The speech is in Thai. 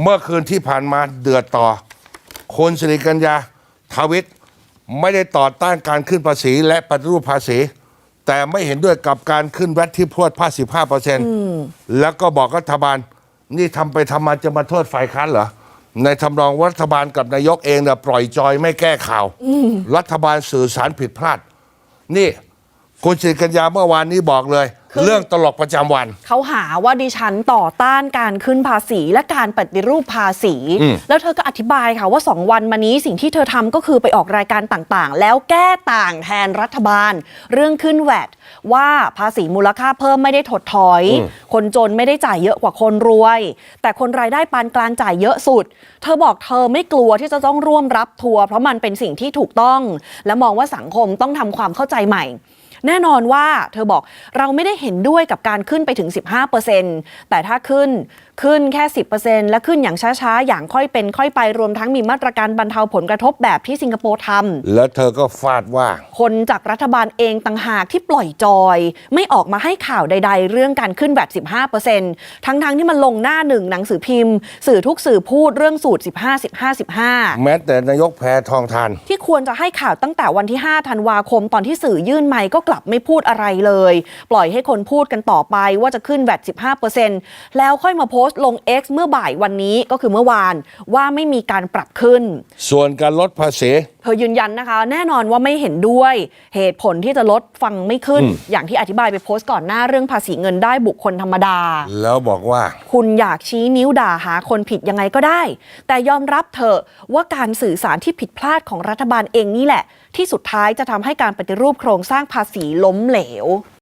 เมื่อคืนที่ผ่านมาเดือดต่อคุณสิริกัญญาทวิตไม่ได้ต่อต้านการขึ้นภาษีและปฏิรูปภาษี แต่ไม่เห็นด้วยกับการขึ้นแวดที่พรวดภาษี15เปอร์เซ็นต์แล้วก็บอกรัฐบาล นี่ทำไปทำมาจะมาโทษฝ่ายค้านเหรอ ในทำนองว่ารัฐบาลกับนายกเองเนี่ยปล่อยจอยไม่แก้ข่าว รัฐบาลสื่อสารผิดพลาด นี่ คุณสิริกัญญาเมื่อวานนี้บอกเลย คือ เรื่องตลกประจำวัน เขาหาว่าดิฉันต่อต้านการขึ้นภาษีและการปฏิรูปภาษี อืม แล้วเธอก็อธิบายค่ะว่า 2 วันมานี้สิ่งที่เธอทำก็คือไปออกรายการต่างๆ แล้วแก้ต่างแทนรัฐบาล เรื่องขึ้นแวดว่าภาษีมูลค่าเพิ่มไม่ได้ถดถอย คนจนไม่ได้จ่ายเยอะกว่าคนรวย แต่คนรายได้ปานกลางจ่ายเยอะสุด เธอบอกเธอไม่กลัวที่จะต้องร่วมรับทัวร์เพราะมันเป็นสิ่งที่ถูกต้อง และมองว่าสังคมต้องทำความเข้าใจใหม่ แน่นอนว่าเธอบอกเราไม่ได้เห็นด้วยกับการขึ้นไปถึง 15%แต่ถ้าขึ้นขึ้นแค่ 10%และขึ้นอย่างช้าๆ อย่างค่อยเป็นค่อยไปรวมทั้งมีมาตรการบรรเทาผลกระทบแบบที่สิงคโปร์ทำแล้วเธอก็ฟาดว่า คนจากรัฐบาลเองต่างหากที่ปล่อยจอย ไม่ออกมาให้ข่าวใด ๆ เรื่องการขึ้นแบบ 15%ทั้งๆที่มันลงหน้าหนึ่งหนังสือพิมพ์ สื่อทุกสื่อพูดเรื่องสูตร 15 15 15 แม้แต่นายกแพทองทานที่ควรจะให้ข่าวตั้งแต่วันที่ 5 ธันวาคมตอนที่สื่อยื่นไมค์ก็กลับไม่พูดอะไรเลย ปล่อยให้คนพูดกันต่อไปว่าจะขึ้นแวด15%แล้วค่อยมาโพสต์ลง X เมื่อบ่ายวันนี้ก็คือเมื่อวานว่าไม่มีการปรับขึ้น ส่วนการลดภาษี เธอยืนยันนะคะ แน่นอนว่าไม่เห็นด้วยเหตุผลที่จะลดฟังไม่ขึ้น อย่างที่อธิบายไปโพสต์ก่อนหน้าเรื่องภาษีเงินได้บุคคลธรรมดา แล้วบอกว่า คุณอยากชี้นิ้วด่าหาคนผิดยังไงก็ได้ แต่ยอมรับเถอะว่าการสื่อสารที่ผิดพลาดของรัฐบาลเองนี่แหละ ที่สุดท้ายจะทำให้การปฏิรูปโครงสร้างภาษีล้มเหลว